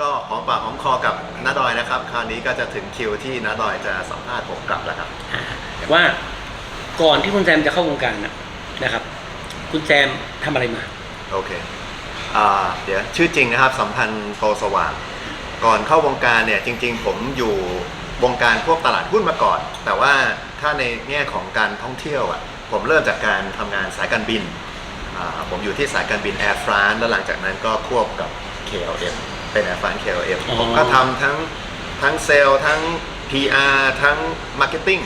ก็หอมปากหอมคอกับน้าดอยนะครับ คราวนี้ก็จะถึงคิวที่น้าดอยจะสัมภาษณ์ผมกลับแล้วครับอ่าแต่ว่าก่อนที่คุณแซมจะเข้าวงการนะนะครับ คุณแซมทำอะไรมา โอเคอ่าเดี๋ยวชื่อจริงนะครับสัมพันธ์โพสว่าง ก่อนเข้าวงการเนี่ยจริง ๆ ผมอยู่วงการพวกตลาดหุ้นมาก่อน แต่ว่าถ้าในแง่ของการท่องเที่ยวอะผมเริ่มจากการทำงานสายการบินอ่าผมอยู่ที่สายการบิน Air France แล้วหลังจากนั้นก็ควบกับ KLM เป็น Air France KLM อ๋อ ผมก็ทำทั้งทั้งเซลล์ทั้ง PR ทั้ง Marketing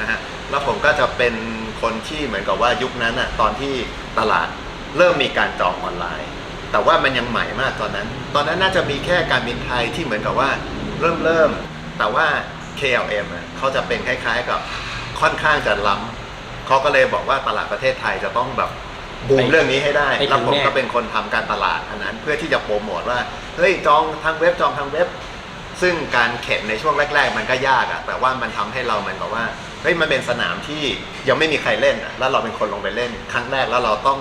นะฮะแล้วผมก็จะเป็นคนที่เหมือนกับว่ายุคนั้นอะตอนที่ตลาดเริ่มมีการจองออนไลน์ แต่ว่ามันยังใหม่มากตอนนั้น ตอนนั้นน่าจะมีแค่การบินไทยที่เหมือนกับว่าเริ่มเริ่มแต่ว่า KLM อะเขาจะเป็นคล้ายๆกับค่อนข้างจะล้ำ เขาก็เลยบอกว่าตลาดประเทศไทยจะต้องแบบ บูมเรื่องนี้ให้ได้ไปถึงแล้วผมแน่ก็เป็นคนทำการตลาดอันนั้น เพื่อที่จะโปรโมทว่าเฮ้ยจองทางเว็บจองทางเว็บ ซึ่งการเข็นในช่วงแรก ๆ มันก็ยากอะแต่ว่ามันทำให้เราเหมือนกับว่าเฮ้ยมันเป็นสนามที่ยังไม่มีใครเล่นอะแล้วเราเป็นคนลงไปเล่น ครั้งแรกแล้วเราต้อง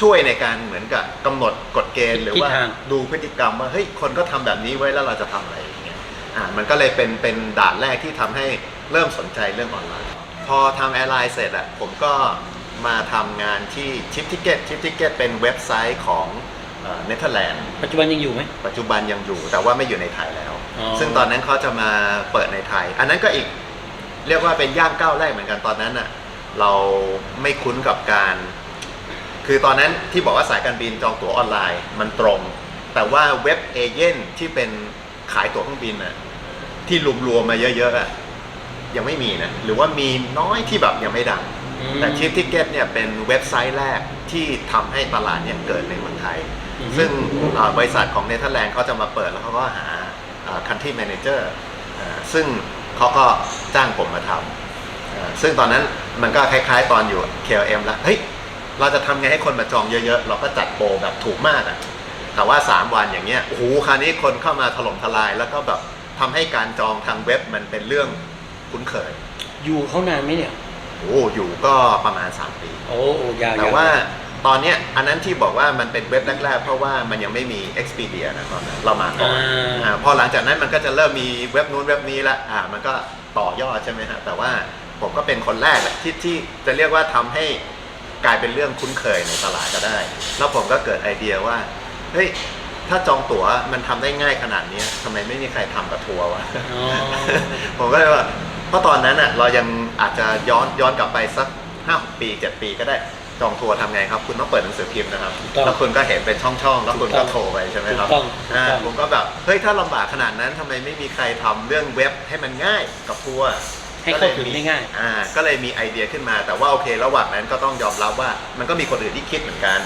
ช่วยในการเหมือนกับกำหนดกฎเกณฑ์หรือว่าทิศทางดูพฤติกรรมว่าเฮ้ยคนก็ทำแบบนี้ไว้แล้วเราจะทำอะไรอย่างเงี้ยอ่ามันก็เลยเป็นเป็นด่านแรกที่ทำให้เริ่มสนใจเรื่องออนไลน์ พอทำแอร์ไลน์เสร็จอะผมก็ มาทำงานที่ชิปทิเก็ตชิปทิเก็ตเป็นเว็บไซต์ของเนเธอร์แลนด์ปัจจุบันยังอยู่ไหมปัจจุบันยังอยู่แต่ว่าไม่อยู่ในไทยแล้วอ๋อซึ่งตอนนั้นเขาจะมาเปิดในไทย อันนั้นก็อีกเรียกว่าเป็นย่างก้าวแรกเหมือนกันตอนนั้นอะเราไม่คุ้นกับการ คือตอนนั้นที่บอกว่าสายการบินจองตั๋วออนไลน์มันตรง แต่ว่าเว็บเอเย่นที่เป็นขายตั๋วเครื่องบินอะที่รวมๆมาเยอะๆอะยังไม่มีนะหรือว่ามีน้อยที่แบบยังไม่ดังอืม แต่ชิปทิเก็ตเนี่ยเป็นเว็บไซต์แรกที่ทำให้ตลาดเนี่ยเกิดในเมืองไทยอืมซึ่งอ่าบริษัทของเนเธอร์แลนด์เขาจะมาเปิดแล้วเขาก็หาคันทรีแมเนเจอร์ซึ่งเขาก็จ้างผมมาทำอ่าซึ่งตอนนั้นมันก็คล้ายๆตอนอยู่ KLM แล้วเฮ้ยเราจะทำไงให้คนมาจองเยอะๆ เราก็จัดโปรแบบถูกมากอะแต่ว่า 3 วันอย่างเงี้ยโอ้โหคราวนี้คนเข้ามาถล่มทลาย แล้วก็แบบทำให้การจองทางเว็บมันเป็นเรื่องคุ้นเคย อยู่เขานานไหมเนี่ย โอ้อยู่ก็ประมาณ 3 ปี โอ้โอ้ยาวแต่ยว่าตอนเนี้ยอันนั้นที่บอกว่ามันเป็นเว็บแรกๆ เพราะว่ามันยังไม่มี Expedia นะตอนนั้นเรามาก่อนอ่าอ่าพอหลังจากนั้นมันก็จะเริ่มมีเว็บนู้นเว็บนี้ละอ่ามันก็ต่อยอดใช่ไหมฮะแต่ว่าผมก็เป็นคนแรกแหละที่ที่จะเรียกว่าทำให้กลายเป็นเรื่องคุ้นเคยในตลาดก็ได้ แล้วผมก็เกิดไอเดียว่าเฮ้ยถ้าจองตั๋วมันทำได้ง่ายขนาดเนี้ยทำไมไม่มีใครทำกับทัวร์วะอ๋อผมก็เลยว่า เพราะตอนนั้นอะเรายังอาจจะย้อนย้อนกลับไปสักห้าปีเจ็ดปีก็ได้จองทัวร์ทำไงครับ คุณต้องเปิดหนังสือพิมพ์นะครับถูกต้องแล้วคุณก็เห็นเป็นช่องๆแล้วคุณถูกต้ก็องโทรไปใช่ไหมครับถูกต้องถูกอ่าต้องผมก็แบบเฮ้ยถ้าลำบากขนาดนั้นทำไมไม่มีใครทำเรื่องเว็บให้มันง่ายกับทัวร์ ให้เข้าถึงได้ง่าย อ่าก็เลยมีไอเดียขึ้นมาแต่ว่าโอเค ระหว่างนั้นก็ต้องยอมรับว่ามันก็มีคนอื่นที่คิดเหมือนกัน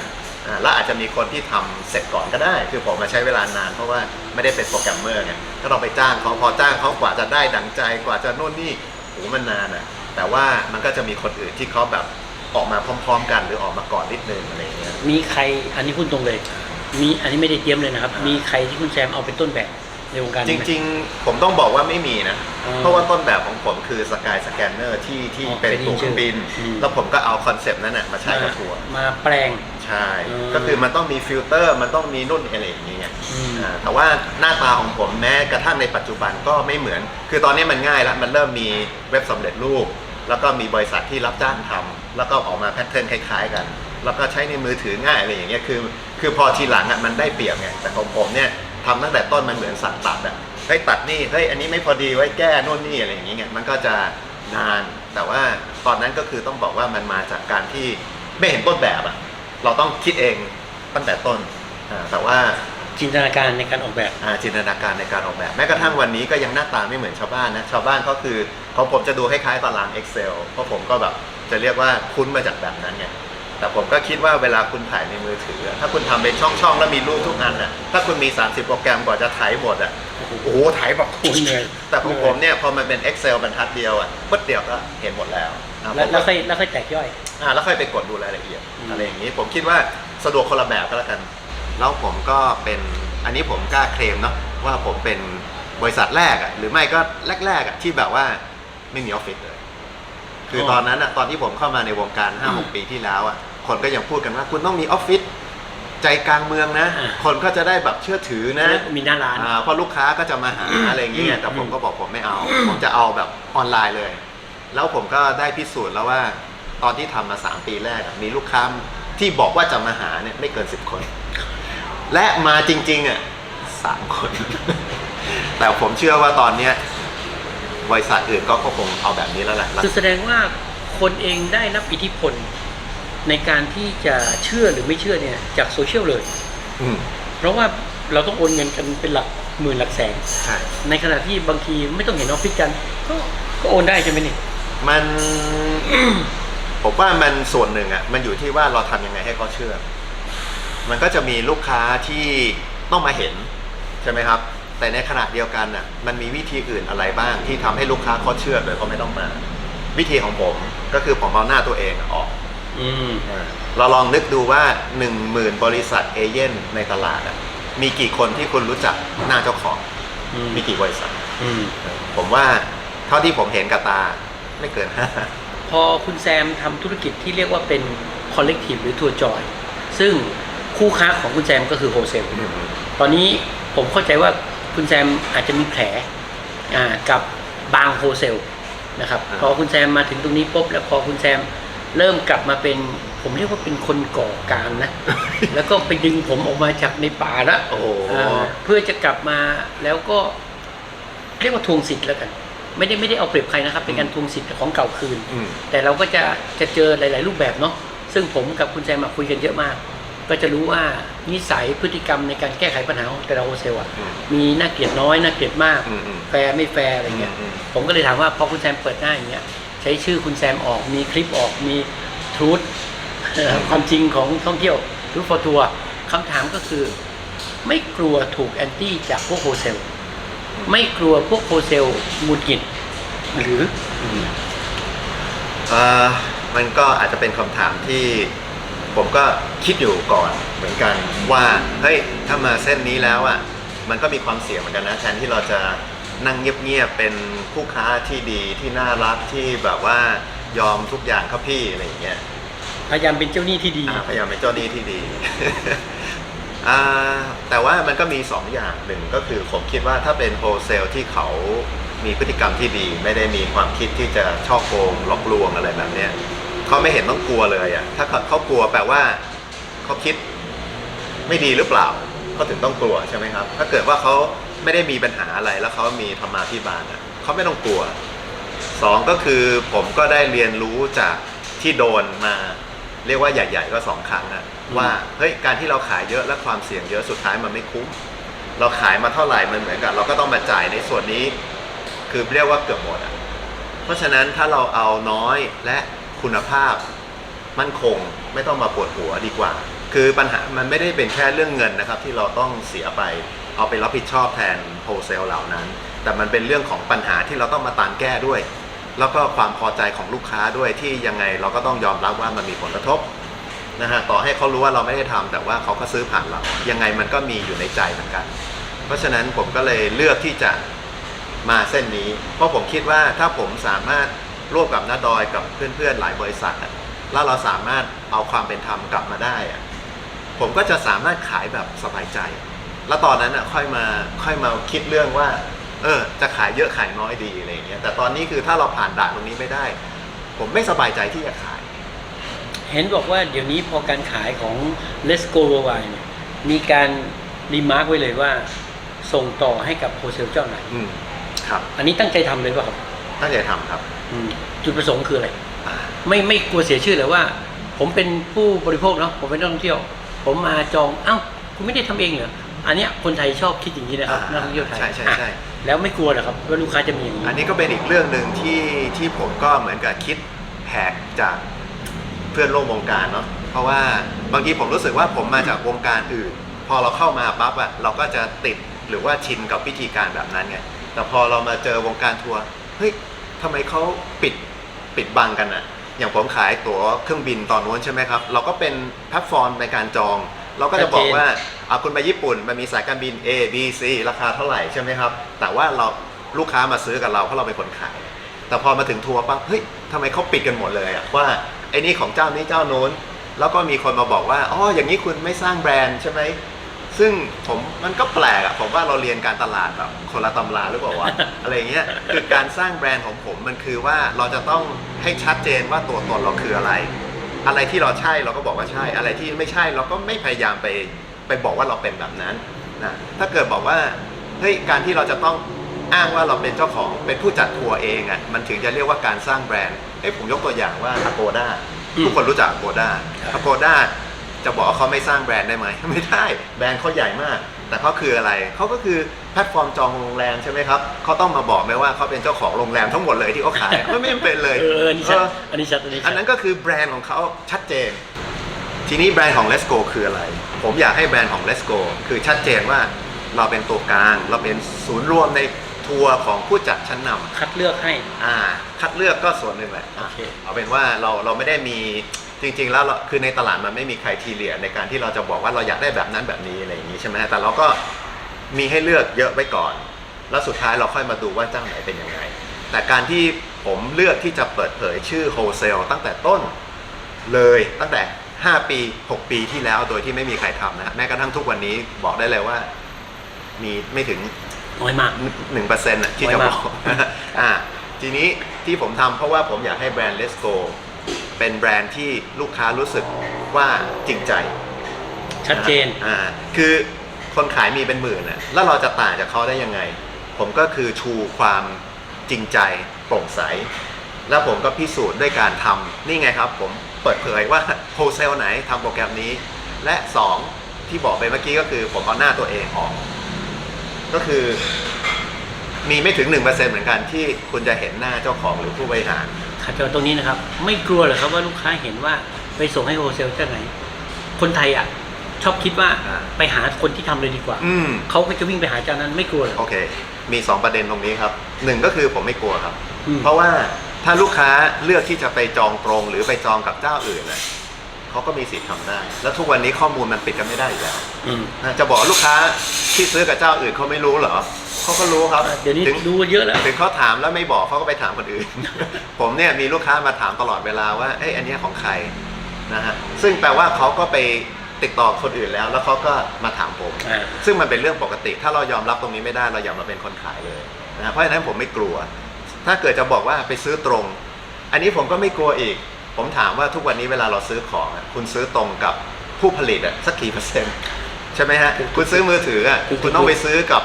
อ่าและอาจจะมีคนที่ทำเสร็จก่อนก็ได้ คือผมมาใช้เวลานานเพราะว่าไม่ได้เป็นโปรแกรมเมอร์ไงก็ต้องไปจ้างเขาพอจ้างเขากว่าจะได้ดังใจกว่าจะโน่นนี่โอ้มันนานอะแต่ว่ามันก็จะมีคนอื่นที่เขาแบบออกมาพร้อม ๆ กันหรือออกมาก่อนนิดนึงอะไรอย่างเงี้ย มีใครอันนี้พูดตรงเลย มีอันนี้ไม่ได้เตรียมเลยนะครับ มีใครที่คุณแซมเอาเป็นต้นแบบในวงการจนี้ไหม ริงๆ ผมต้องบอกว่าไม่มีนะ อ๋อเพราะว่าต้นแบบของผมคือสกายสแกนเนอร์ที่ที่อ๋อเป็นเป็นตัวเครื่องบิน อืม แล้วผมก็เอาคอนเซปต์นั้นนะมาใช้กับทัวร์มาแปลง ใช่ อืมก็คือมันต้องมีฟิลเตอร์ มันต้องมีนุ่นอะไรอย่างเงี้ยอืม อ่าแต่ว่าหน้าตาของผมแม้กระทั่งในปัจจุบันก็ไม่เหมือน คือตอนนี้มันง่ายแล้ว มันเริ่มมีเว็บสำเร็จรูป แล้วก็มีบริษัทที่รับจ้างทำแล้วก็ออกมาแพทเทิร์นคล้ายๆกัน แล้วก็ใช้ในมือถือง่ายอะไรอย่างเงี้ย คือ คือพอทีหลังอะมันได้เปรียบไง แต่ของผมเนี่ยทำตั้งแต่ต้นมันเหมือนสั่งตัดอะเฮ้ยตัดนี่ เฮ้ยอันนี้ไม่พอดีไว้แก้นู่นนี่อะไรอย่างเงี้ย มันก็จะนาน แต่ว่าตอนนั้นก็คือต้องบอกว่ามันมาจากการที่ไม่เห็นต้นแบบอะ เราต้องคิดเองตั้งแต่ต้นอ่าแต่ว่าจินตนาการในการออกแบบ อ่าจินตนาการในการออกแบบ แม้กระทั่งวันนี้ก็ยังหน้าตาไม่เหมือนชาวบ้านนะ ชาวบ้านก็คือของผมจะดูคล้ายๆตาราง Excel เพราะผมก็แบบจะเรียกว่าคุ้นมาจากแบบนั้นไง แต่ผมก็คิดว่าเวลาคุณถ่ายในมือถือ ถ้าคุณทำเป็นช่องๆแล้วมีรูปทุกอันน่ะถ้าคุณมี 30 โปรแกรมกว่าจะถ่ายหมดอะโอ้โหถ่ายแบบโอ้ยเหนื่อยแต่ของผมเนี่ยพอมันเป็น Excel บรรทัดเดียวอะปึ๊ดเดียวก็เห็นหมดแล้วอะแล้วผมแล้วก็ค่อยแล้วค่อยแตกย่อยอ่าแล้วค่อยไปกดดูรายละเอียดอืมอะไรอย่างนี้ผมคิดว่าสะดวกคนละแบบก็แล้วกัน แล้วผมก็เป็นอันนี้ผมกล้าเคลมเนาะว่าผมเป็นบริษัทแรกอะหรือไม่ก็แรกๆอะที่แบบว่าไม่มีออฟฟิศเลย คือตอนนั้นอะตอนที่ผมเข้ามาในวงการ5-6ปีที่แล้วอะ คนก็ยังพูดกันว่าคุณต้องมีออฟฟิศใจกลางเมืองนะ อ่า คนก็จะได้แบบเชื่อถือนะมีหน้าร้าน อ่าเพราะลูกค้าก็จะมาหาอะไรอย่างเงี้ยแต่ผมก็บอกผมไม่เอา ผมจะเอาแบบออนไลน์เลย แล้วผมก็ได้พิสูจน์แล้วว่าตอนที่ทำมา 3 ปีแรกอะมีลูกค้าที่บอกว่าจะมาหาเนี่ยไม่เกิน 10 คน และมาจริงๆอะสามคน แต่ผมเชื่อว่าตอนเนี้ยบริษัทอื่นก็คงเอาแบบนี้แล้วแหละ คือแสดงว่าคนเองได้รับอิทธิพล ในการที่จะเชื่อหรือไม่เชื่อเนี่ยจากโซเชียลเลย อืมเพราะว่าเราต้องโอนเงินกันเป็นหลักหมื่นหลักแสน ใช่ ในขณะที่บางทีไม่ต้องเห็นออฟฟิศกันก็ก็โอนได้ใช่ไหมนี่ มัน ผมว่ามันส่วนหนึ่งอะมันอยู่ที่ว่าเราทำยังไงให้เขาเชื่อ มันก็จะมีลูกค้าที่ต้องมาเห็น ใช่ไหมครับ แต่ในขณะเดียวกันน่ะมันมีวิธีอื่นอะไรบ้างที่ทำให้ลูกค้าเขาเชื่อโดยเขาไม่ต้องมา วิธีของผมก็คือผมเอาหน้าตัวเองออก อืมเราลองนึกดูว่า 1 0,000 บริษัทเอเย่นในตลาดอะมีกี่คนที่คุณรู้จักหน้าเจ้าของอืมมีกี่บริษัท อืมผมว่าเท่าที่ผมเห็นกับตาไม่เกินห้า พอคุณแซมทำธุรกิจที่เรียกว่าเป็น collective หรือทัวร์จอย ซึ่งคู่ค้าของคุณแซมก็คือโฮเซล ตอนนี้ผมเข้าใจว่าคุณแซมอาจจะมีแผลอ่ากับบางโฮเซลนะครับอ่า พอคุณแซมมาถึงตรงนี้ปุ๊บแล้วพอคุณแซม เริ่มกลับมาเป็น ผมเรียกว่าเป็นคนก่อการนะ แล้วก็ไปดึงผมออกมาจากในป่าละโอ้โหอ่าเพื่อจะกลับมาแล้วก็ เรียกว่าทวงสิทธิ์แล้วกัน ไม่ได้ไม่ได้เอาเปรียบใครนะครับ เป็นการทวงสิทธิ์ของเก่าคืน อืม แต่เราก็จะจะเจอหลาย ๆ รูปแบบเนาะซึ่งผมกับคุณแซมมาคุยกันเยอะมาก ก็จะรู้ว่านิสัยพฤติกรรมในการแก้ไขปัญหาของแต่ละโฮเซลอะอืม มีน่าเกลียดน้อยน่าเกลียดมาก อืมอืมแฟร์ไม่แฟร์อะไรเงี้ย อืม ผมก็เลยถามว่าพอคุณแซมเปิดหน้าอย่างเงี้ยใช้ชื่อคุณแซมออก มีคลิปออก มีทรูดความจริงของท่องเที่ยวทรูดฟอร์ทัวร์คำถามก็คือ ไม่กลัวถูกแอนตี้จากพวกโฮเซล ไม่กลัวพวกโฮเซลหงุดหงิดหรืออ่อมันก็อาจจะเป็นคำถามที่ผมก็คิดอยู่ก่อนเหมือนกันว่า เฮ้ย ถ้ามาเส้นนี้แล้วอะ มันก็มีความเสี่ยงเหมือนกันนะแทนที่เราจะ นั่งเงียบๆเป็นผู้ค้าที่ดีที่น่ารักที่แบบว่ายอมทุกอย่างครับพี่อะไรอย่างเงี้ยพยายามเป็นเจ้าหนี้ที่ดี อ่าพยายามเป็นเจ้าหนี้ที่ดี อ่าแต่ว่ามันก็มีสองอย่างหนึ่งก็คือผมคิดว่าถ้าเป็นโฮเซลที่เขามีพฤติกรรมที่ดี ไม่ได้มีความคิดที่จะช่อโกงหลอกลวงอะไรแบบเนี้ยเขาไม่เห็นต้องกลัวเลยอะถ้าเขาเขากลัวแปลว่าเขาคิดไม่ดีหรือเปล่าเขาถึงต้องกลัวใช่ไหมครับ ถ้าเกิดว่าเขา ไม่ได้มีปัญหาอะไรแล้วเขามีธรรมาภิบาลอะเขาไม่ต้องกลัวสองก็คือผมก็ได้เรียนรู้จากที่โดนมาเรียกว่าใหญ่ ๆ ก็สองครั้งอะว่าเฮ้ยการที่เราขายเยอะและความเสี่ยงเยอะสุดท้ายมันไม่คุ้ม เราขายมาเท่าไหร่มันเหมือนกับ เราก็ต้องมาจ่ายในส่วนนี้ คือเรียกว่าเกือบหมดอะเพราะฉะนั้นถ้าเราเอาน้อยและคุณภาพมั่นคงไม่ต้องมาปวดหัวดีกว่า คือปัญหามันไม่ได้เป็นแค่เรื่องเงินนะครับ ที่เราต้องเสียไป เอาไปรับผิดชอบแทนโฮเซลเหล่านั้น แต่มันเป็นเรื่องของปัญหาที่เราต้องมาตามแก้ด้วย แล้วก็ความพอใจของลูกค้าด้วยที่ยังไงเราก็ต้องยอมรับว่ามันมีผลกระทบนะฮะต่อให้เขารู้ว่าเราไม่ได้ทำแต่ว่าเขาก็ซื้อผ่านเรา ยังไงมันก็มีอยู่ในใจเหมือนกัน เพราะฉะนั้นผมก็เลยเลือกที่จะมาเส้นนี้ เพราะผมคิดว่าถ้าผมสามารถร่วมกับน้าดอยกับเพื่อนๆหลายบริษัทแล้วเราสามารถเอาความเป็นธรรมกลับมาได้ ผมก็จะสามารถขายแบบสบายใจ แล้วตอนนั้นอะค่อยมาค่อยมาคิดเรื่องว่า เออ จะขายเยอะขายน้อยดีอะไรอย่างเงี้ยแต่ตอนนี้คือถ้าเราผ่านด่านตรงนี้ไม่ได้ ผมไม่สบายใจที่จะขาย เห็นบอกว่าเดี๋ยวนี้พอการขายของ Let's Go Worldwide เนี่ยมีการรีมาร์กไว้เลยว่า ส่งต่อให้กับโฮเซลเจ้าไหน อืมครับ อันนี้ตั้งใจทำเลยป่ะครับตั้งใจทำครับอืมจุดประสงค์คืออะไร อ่าไม่ไม่กลัวเสียชื่อเลยว่า ผมเป็นผู้บริโภคเนาะผมเป็นนักท่องเที่ยว ผมมาจองเอ้าคุณไม่ได้ทำเองเหรอ อันเนี้ยคนไทยชอบคิดอย่างนี้นะครับอ่านักท่องเที่ยวไทยใช่ใช่ใช่อะแล้วไม่กลัวเหรอครับว่าลูกค้าจะมีอย่างนี้อันนี้ก็เป็นอีกเรื่องหนึ่งที่ที่ผมก็เหมือนกับคิดแหกจากเพื่อนร่วมวงการเนาะเพราะว่าบางทีผมรู้สึกว่าผมมาจากวงการอื่น พอเราเข้ามาปั๊บอะเราก็จะติดหรือว่าชินกับวิธีการแบบนั้นไงแต่พอเรามาเจอวงการทัวร์เฮ้ยทำไมเขาปิดปิดบังกันอะอย่างผมขายตั๋วเครื่องบินตอนนู้นใช่ไหมครับ เราก็เป็นแพลตฟอร์มในการจอง เราก็จะบอกว่าเอาคุณไปญี่ปุ่นมันมีสายการบิน A B C ราคาเท่าไหร่ใช่ไหมครับ แต่ว่าเราลูกค้ามาซื้อกับเราเพราะเราเป็นคนขาย แต่พอมาถึงทัวร์ปั๊บเฮ้ยทำไมเขาปิดกันหมดเลยอะว่าไอ้นี่ของเจ้านี้เจ้าโน้น แล้วก็มีคนมาบอกว่าอ๋ออย่างนี้คุณไม่สร้างแบรนด์ใช่ไหมซึ่งผมมันก็แปลกอะผมว่าเราเรียนการตลาดแบบคนละตำราหรือเปล่าวะอะไรเงี้ยคือการสร้างแบรนด์ของผมมันคือว่าเราจะต้องให้ชัดเจนว่าตัวตนเราคืออะไร อะไรที่เราใช่เราก็บอกว่าใช่ อะไรที่ไม่ใช่เราก็ไม่พยายามไปไปบอกว่าเราเป็นแบบนั้นนะถ้าเกิดบอกว่าเฮ้ยการที่เราจะต้องอ้างว่าเราเป็นเจ้าของเป็นผู้จัดทัวร์เองอะมันถึงจะเรียกว่าการสร้างแบรนด์เอ้ยผมยกตัวอย่างว่า Agoda อืมทุกคนรู้จัก Agoda ครับ Agoda จะบอกว่าเขาไม่สร้างแบรนด์ได้ไหมไม่ได้แบรนด์เขาใหญ่มาก แต่เขาคืออะไรเขาก็คือแพลตฟอร์มจองโรงแรมใช่ไหมครับเขาต้องมาบอกไหมว่าเขาเป็นเจ้าของโรงแรมทั้งหมดเลยที่เขาขายไม่ไม่เป็นเลยเอออันนี้ชัดเอออันนี้ชัดอันนี้ชัอัดนนั้นก็คือแบรนด์ของเขาชัดเจน ทีนี้แบรนด์ของ Let's Go คืออะไร ผมอยากให้แบรนด์ของ Let's Go คือชัดเจนว่าเราเป็นตัวกลาง เราเป็นศูนย์รวมในทัวร์ของผู้จัดชั้นนำ คัดเลือกให้ อ่าคัดเลือกก็ส่วนหนึ่งแหละโอเค เอาเป็นว่าเราเราไม่ได้มีจริง ๆ แล้วเราคือในตลาดมันไม่มีใครทีเลียในการที่เราจะบอกว่าเราอยากได้แบบนั้นแบบนี้อะไรอย่างนี้ใช่ไหมแต่เราก็ มีให้เลือกเยอะไว้ก่อน แล้วสุดท้ายเราค่อยมาดูว่าเจ้าไหนเป็นยังไง แต่การที่ผมเลือกที่จะเปิดเผยชื่อโฮเซลตั้งแต่ต้นเลยตั้งแต่ 5 ปี 6 ปีที่แล้วโดยที่ไม่มีใครทำนะฮะแม้กระทั่งทุกวันนี้บอกได้เลยว่า มีไม่ถึงน้อยมากหนึ่งเปอร์เซ็นต์ที่จะน้อยบมาอกกอ่าทีนี้ที่ผมทำเพราะว่าผมอยากให้แบรนด์ Let's Go เป็นแบรนด์ที่ลูกค้ารู้สึกว่าจริงใจ ชัดเจนอ่าคือคนขายมีเป็นหมื่นน่ะ แล้วเราจะต่างจากเขาได้ยังไง ผมก็คือชูความจริงใจโปร่งใส แล้วผมก็พิสูจน์ด้วยการทำนี่ไงครับ ผมเปิดเผยว่าโฮเซลไหนทำโปรแกรมนี้ และ 2 ที่บอกไปเมื่อกี้ก็คือผมเอาหน้าตัวเองออก ก็คือมีไม่ถึง 1%เหมือนกันที่คุณจะเห็นหน้าเจ้าของหรือผู้บริหาร ขัดเจอตรงนี้นะครับ ไม่กลัวเหรอครับว่าลูกค้าเห็นว่าไปส่งให้โฮเซลเจ้าไหน คนไทยอะ ชอบคิดว่าอ่า ไปหาคนที่ทำเลยดีกว่าอืม เขาก็จะวิ่งไปหาเจ้านั้นไม่กลัวเหรอโอเค มี 2 ประเด็นตรงนี้ครับหนึ่งก็คือผมไม่กลัวครับ อืม เพราะว่าถ้าลูกค้าเลือกที่จะไปจองตรงหรือไปจองกับเจ้าอื่นน่ะเขาก็มีสิทธิ์ทำได้ แล้วทุกวันนี้ข้อมูลมันปิดกันไม่ได้อยู่แล้วอืมนะจะบอกว่าลูกค้าที่ซื้อกับเจ้าอื่นเขาไม่รู้เหรอเขาก็รู้ครับเดี๋ยวนี้ถึงดูเยอะแล้ว ถึงเขาถามแล้วไม่บอกเขาก็ไปถามคนอื่น ผมเนี่ยมีลูกค้ามาถามตลอดเวลาว่า เอ้ยอันเนี้ยของใครนะฮะ ซึ่งแปลว่าเขาก็ไป ติดต่อคนอื่นแล้ว แล้วเขาก็มาถามผม อ่า ซึ่งมันเป็นเรื่องปกติ ถ้าเรายอมรับตรงนี้ไม่ได้เราอย่ามาเป็นคนขายเลยนะเพราะฉะนั้นผมไม่กลัว ถ้าเกิดจะบอกว่าไปซื้อตรง อันนี้ผมก็ไม่กลัวอีก ผมถามว่าทุกวันนี้เวลาเราซื้อของอะคุณซื้อตรงกับผู้ผลิตอะสักกี่เปอร์เซ็นต์ใช่ไหมฮะคุณซื้อมือถืออะถูกๆคุณต้องไปซื้อกับ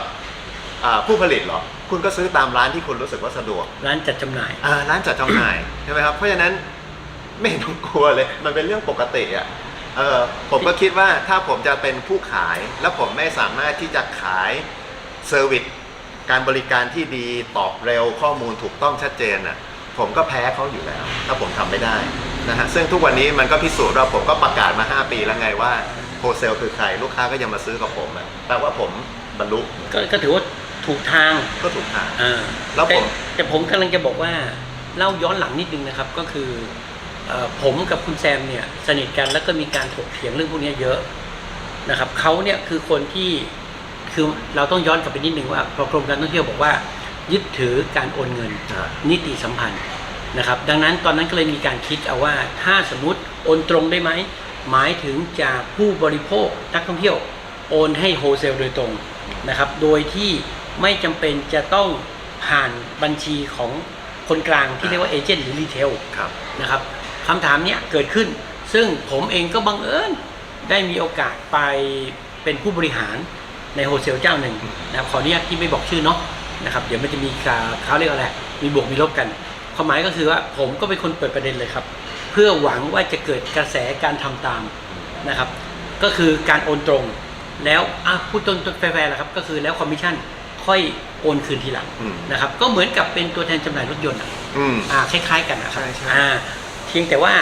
อ่าผู้ผลิตเหรอ คุณก็ซื้อตามร้านที่คุณรู้สึกว่าสะดวก ร้านจัดจำหน่าย อ่าร้านจัดจำหน่าย ใช่ไหมครับ เพราะฉะนั้นไม่เห็นต้องกลัวเลย มันเป็นเรื่องปกติอะ เออผมก็คิดว่าถ้าผมจะเป็นผู้ขาย แล้วผมไม่สามารถที่จะขายเซอร์วิสการบริการที่ดีตอบเร็วข้อมูลถูกต้องชัดเจนอะผมก็แพ้เขาอยู่แล้ว ถ้าผมทำไม่ได้นะฮะซึ่งทุกวันนี้มันก็พิสูจน์ว่าผมก็ประกาศมา 5 ปีแล้วไงว่าโฮเซลคือใครลูกค้าก็ยังมาซื้อกับผมอะแปลว่าผมบรรลุก็ก็ถือว่าถูกทางก็ถูกทางอ่าแล้วผมต่แต่ผมกำลังจะบอกว่าเล่าย้อนหลังนิดนึงนะครับก็คือเอ่อ ผมกับคุณแซมเนี่ยสนิทกันแล้วก็มีการถกเถียงเรื่องพวกนี้เยอะนะครับเขาเนี่ยคือคนที่คือเราต้องย้อนกลับไปนิดนึงว่าพอกรมการท่องเที่ยวบอกว่ายึดถือการโอนเงินนิติสัมพันธ์นะครับ ดังนั้นตอนนั้นก็เลยมีการคิดเอาว่าถ้าสมมติโอนตรงได้ไหมหมายถึงจากผู้บริโภคนักท่องเที่ยวโอนให้โฮเซลโดยตรงนะครับ โดยที่ไม่จำเป็นจะต้องผ่านบัญชีของคนกลางที่เรียกว่าเอเจนต์หรือรีเทลนะครับ คำถามเนี้ยเกิดขึ้น ซึ่งผมเองก็บังเอิญได้มีโอกาสไปเป็นผู้บริหารในโฮเซลเจ้าหนึ่งนะครับขออนุญาตที่ไม่บอกชื่อเนาะนะครับเดี๋ยวมันจะมีการเขาเรียกว่าอะไรมีบวกมีลบกัน ความหมายก็คือว่าผมก็เป็นคนเปิดประเด็นเลยครับ เพื่อหวังว่าจะเกิดกระแสการทำตามนะครับ ก็คือการโอนตรง แล้วอะพูดตรงๆแฟร์ๆแหละครับ ก็คือแล้วคอมมิชชั่นค่อยโอนคืนทีหลังอืมนะครับ ก็เหมือนกับเป็นตัวแทนจำหน่ายรถยนต์อะอืมอ่าคล้ายๆกันนะครับใช่ใช่อ่า เพียงแต่ว่า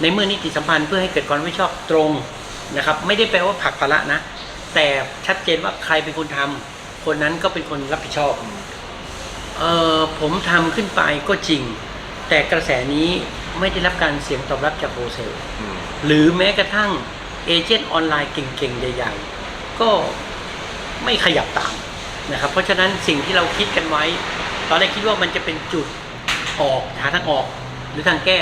ในเมื่อนิติสัมพันธ์เพื่อให้เกิดความไม่ชอบตรงนะครับ ไม่ได้แปลว่าผลักภาระนะ แต่ชัดเจนว่าใครเป็นคนทำคนนั้นก็เป็นคนรับผิดชอบเออผมทำขึ้นไปก็จริง แต่กระแสนี้ไม่ได้รับการเสียงตอบรับจากโฮเซลอืมหรือแม้กระทั่งเอเจนต์ออนไลน์เก่งๆ ใหญ่ๆ ก็ไม่ขยับตามนะครับ เพราะฉะนั้นสิ่งที่เราคิดกันไว้ ตอนแรกคิดว่ามันจะเป็นจุดออกหาทางออกหรือทางแก้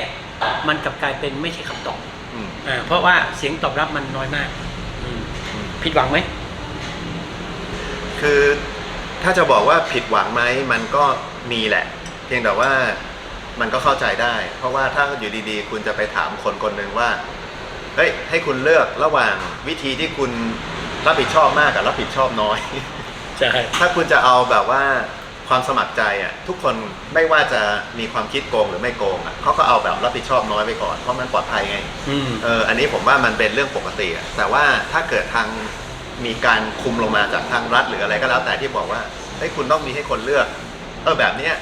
มันกลับกลายเป็นไม่ใช่คำตอบอืมอ่าเพราะว่าเสียงตอบรับมันน้อยมากอืม ผิดหวังไหม คือถ้าจะบอกว่าผิดหวังไหมมันก็มีแหละ เพียงแต่ว่ามันก็เข้าใจได้ เพราะว่าถ้าอยู่ดีๆ คุณจะไปถามคนคนหนึ่งว่าเฮ้ยให้คุณเลือกระหว่างวิธีที่คุณรับผิดชอบมากกับรับผิดชอบน้อย ใช่ ถ้าคุณจะเอาแบบว่า ความสมัครใจอะทุกคนไม่ว่าจะมีความคิดโกงหรือไม่โกงอะเขาก็เอาแบบรับผิดชอบน้อยไปก่อนเพราะมันปลอดภัยไงอืม เอออันนี้ผมว่ามันเป็นเรื่องปกติอะแต่ว่าถ้าเกิดทางมีการคุมลงมาจากทางรัฐหรืออะไรก็แล้วแต่ที่บอกว่าเฮ้ยคุณต้องมีให้คนเลือกเออแบบเนี้ย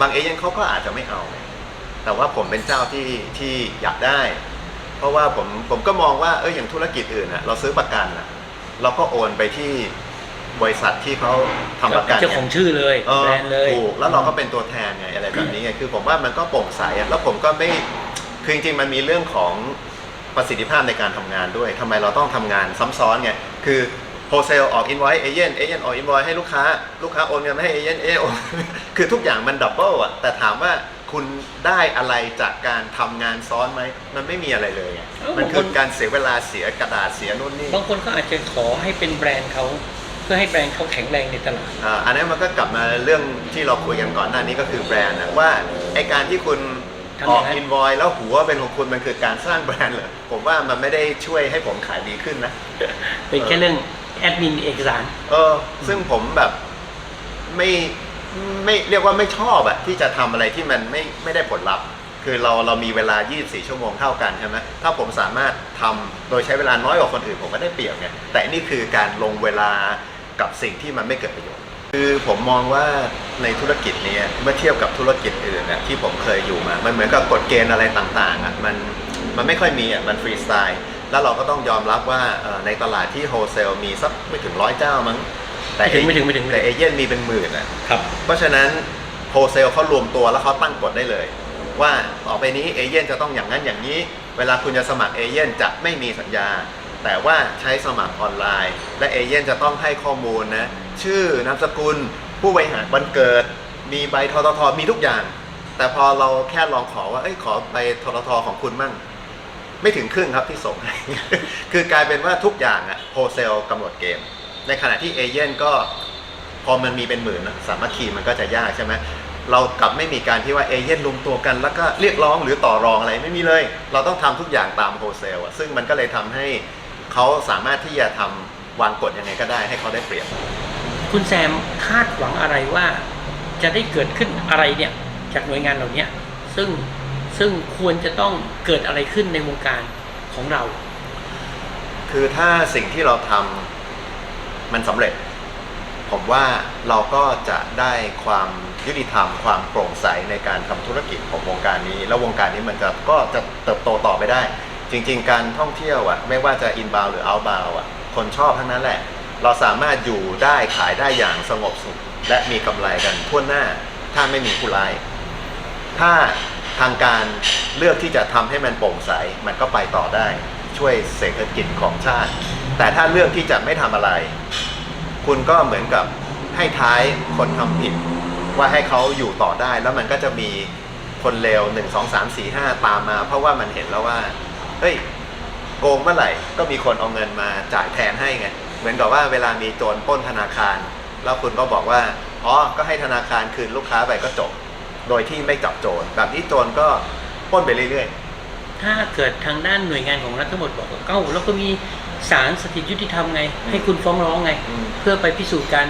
บางเอเย่นเขาก็อาจจะไม่เอา แต่ว่าผมเป็นเจ้าที่ที่อยากได้ เพราะว่าผมผมก็มองว่าเอออย่างธุรกิจอื่นอะเราซื้อประกันอะเราก็โอนไปที่ บริษัทที่เขาทำประกันเจ้าของชื่อเลยเออแบรนด์เลยถูกแล้วเราก็เป็นตัวแทนไงอะไรแบบนี้ไงคือผมว่ามันก็โปร่งใสอะแล้วผมก็ไม่คือจริงๆมันมีเรื่องของประสิทธิภาพในการทำงานด้วยทำไมเราต้องทำงานซ้ำซ้อนไงคือโฮเซลออกอินไว e เอเย่นเอเย่นออกอินไวให้ลูกค้า ลูกค้าโอนเงินมาให้เอเย่นเอโอนคือทุกอย่างมันดับเบิลอะแต่ถามว่าคุณได้อะไรจากการทำงานซ้อนไหม มันไม่มีอะไรเลยไงเออมันคืบาองคนการเสียเวลาเสียกระดาษเสียนู่นนี่ บางคนก็อาจจะขอให้เป็นแบรนด์เขา เพื่อให้แบรนด์เขาแข็งแรงในตลาด อ่าอันนั้นมันก็กลับมาเรื่องที่เราคุยกันก่อนหน้านี้ก็คือแบรนด์นะว่าไอการที่คุณทำอออย่างกนั้นอินวอยแล้วหัวเป็นของคุณมันคือการสร้างแบรนด์เหรอผมว่ามันไม่ได้ช่วยให้ผมขายดีขึ้นนะ เป็นแค่เรื่องแอดมินเอกสาร เออซึ่งผมแบบไม่ไม่เรียกว่าไม่ชอบอะที่จะทำอะไรที่มันไม่ไม่ได้ผลลัพธ์ คือเราเรามีเวลา 24 ชั่วโมงเท่ากันใช่ไหมถ้าผมสามารถทำโดยใช้เวลาน้อยกว่าคนอื่นผมก็ได้เปรียบไงแต่นี่คือการลงเวลา กับสิ่งที่มันไม่เกิดประโยชน์ คือผมมองว่าในธุรกิจเนี้เมื่อเทียบกับธุรกิจอื่นน่ะที่ผมเคยอยู่มา มันเหมือนกับกฎเกณฑ์อะไรต่างๆอะมันมันไม่ค่อยมีอะมันฟรีสไตล์แล้วเราก็ต้องยอมรับว่าเอ่อในตลาดที่โฮเซลมีสักไม่ถึงร้อยเจ้ามั้ง แต่ไม่ถึงไม่ถึงไม่ถึงแต่เอเย่นมีเป็นหมื่นอะครับเพราะฉะนั้นโฮเซลเขารวมตัวแล้วเขาตั้งกฎได้เลย ว่าต่อไปนี้เอเย่นจะต้องอย่างนั้นอย่างนี้ เวลาคุณจะสมัครเอเย่นจะไม่มีสัญญา แต่ว่าใช้สมัครออนไลน์ และเอเย่นจะต้องให้ข้อมูลนะชื่อนามสกุล ผู้บริหารวันเกิด มีใบทททมีทุกอย่าง แต่พอเราแค่ลองขอว่าเอ้ยขอใบทททของคุณมั่ง ไม่ถึงครึ่งครับที่ส่ง คือกลายเป็นว่าทุกอย่างอะโฮเซลกำหนดเกม ในขณะที่เอเย่นก็พอมันมีเป็นหมื่นสามัคคีมันก็จะยากใช่ไหมเรากลับไม่มีการที่ว่าเอเย่นรวมตัวกัน แล้วก็เรียกร้องหรือต่อรองอะไรไม่มีเลย เราต้องทำทุกอย่างตามโฮเซลอะซึ่งมันก็เลยทำให้ เขาสามารถที่จะทำวางกฎยังไงก็ได้ให้เขาได้เปรียบ คุณแซมคาดหวังอะไรว่าจะได้เกิดขึ้นอะไรเนี่ยจากหน่วยงานเหล่านี้ซึ่งซึ่งควรจะต้องเกิดอะไรขึ้นในวงการของเรา คือถ้าสิ่งที่เราทำมันสำเร็จ ผมว่าเราก็จะได้ความยุติธรรม ความโปร่งใสในการทำธุรกิจของวงการนี้ แล้ววงการนี้มันจะก็จะเติบโตต่อไปได้ จริง ๆ การท่องเที่ยวอะไม่ว่าจะอินบาวหรือเอาบาวอะคนชอบทั้งนั้นแหละ เราสามารถอยู่ได้ขายได้อย่างสงบสุข และมีกำไรกันทั่วหน้า ถ้าไม่มีผู้ร้าย ถ้าทางการเลือกที่จะทำให้มันโปร่งใส มันก็ไปต่อได้ ช่วยเศรษฐกิจของชาติ แต่ถ้าเลือกที่จะไม่ทำอะไร คุณก็เหมือนกับให้ท้ายคนทำผิด ว่าให้เขาอยู่ต่อได้ แล้วมันก็จะมีคนเลวหนึ่งสองสามสี่ห้าตามมา เพราะว่ามันเห็นแล้วว่า เฮ้ยโกงเมื่อไหร่ก็มีคนเอาเงินมาจ่ายแทนให้ไงเหมือนกับว่าเวลามีโจรปล้นธนาคาร แล้วคุณก็บอกว่าอ๋อก็ให้ธนาคารคืนลูกค้าไปก็จบ โดยที่ไม่จับโจรแบบนี้โจรก็ปล้นไปเรื่อยถ้าเกิดทางด้านหน่วยงานของรัฐทั้งหมดบอกว่าเอ้าแล้วก็มีศาลสถิตยุติธรรมไง ให้คุณฟ้องร้องไงอืม เพื่อไปพิสูจน์กัน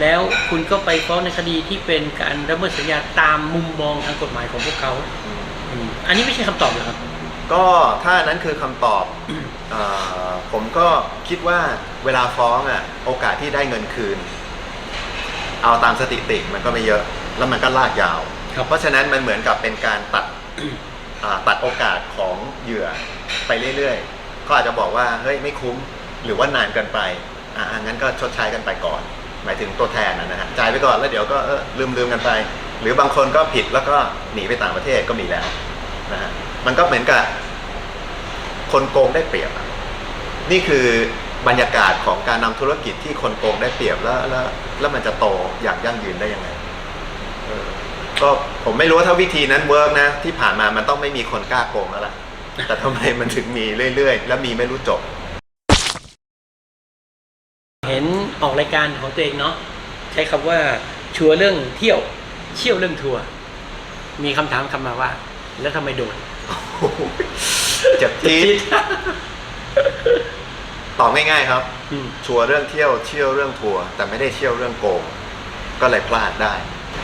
แล้วคุณก็ไปฟ้องในคดีที่เป็นการละเมิดสัญญาตามมุมมองทางกฎหมายของพวกเขาๆอืมอืมอันนี้ไม่ใช่คำตอบเหรอครับ ก็ถ้านั้นคือคำตอบเออผมก็คิดว่าเวลาฟ้องอะโอกาสที่ได้เงินคืน เอาตามสถิติมันก็ไม่เยอะแล้วมันก็ลากยาว ครับเพราะฉะนั้นมันเหมือนกับเป็นการตัด อ่าตัดโอกาสของเหยื่อไปเรื่อยๆเขาอาจจะบอกว่าเฮ้ยไม่คุ้มหรือว่านานเกินไปอ่างั้นก็ชดใช้กันไปก่อน หมายถึงตัวแทนนะนะฮะจ่ายไปก่อนแล้วเดี๋ยวก็เออลืมลืมๆกันไป หรือบางคนก็ผิดแล้วก็หนีไปต่างประเทศก็มีแล้วนะฮะ มันก็เหมือนกับ คนโกงได้เปรียบ นี่คือบรรยากาศของการนำธุรกิจที่คนโกงได้เปรียบแล้วแล้วแล้วมันจะโตอย่างยั่งยืนได้ยังไงก็ผมไม่รู้ว่าถ้าวิธีนั้นเวิร์กนะ ที่ผ่านมามันต้องไม่มีคนกล้าโกงแล้วล่ะ แต่ทำไมมันถึงมีเรื่อยๆ แล้วมีไม่รู้จบ เห็นออกรายการของตัวเองเนาะใช้คำว่าชัวเรื่องเที่ยวเชี่ยวเรื่องทัวร์มีคำถามคำมาว่า แล้วทำไมโดน เจ็บจี๊ดตอบง่ายๆครับ อืม ชัวร์เรื่องเที่ยวเที่ยวเรื่องทัวร์แต่ไม่ได้เที่ยวเรื่องโกง ก็เลยพลาดได้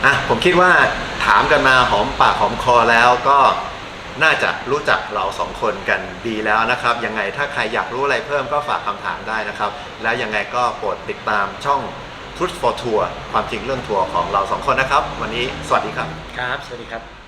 อะผมคิดว่าถามกันมาหอมปากหอมคอแล้วก็น่าจะรู้จักเราสองคนกันดีแล้วนะครับ ยังไงถ้าใครอยากรู้อะไรเพิ่มก็ฝากคำถามได้นะครับ แล้วยังไงก็โปรดติดตามช่อง Truth for Tour ความจริงเรื่องทัวร์ของเราสองคนนะครับ วันนี้สวัสดีครับ ครับ สวัสดีครับ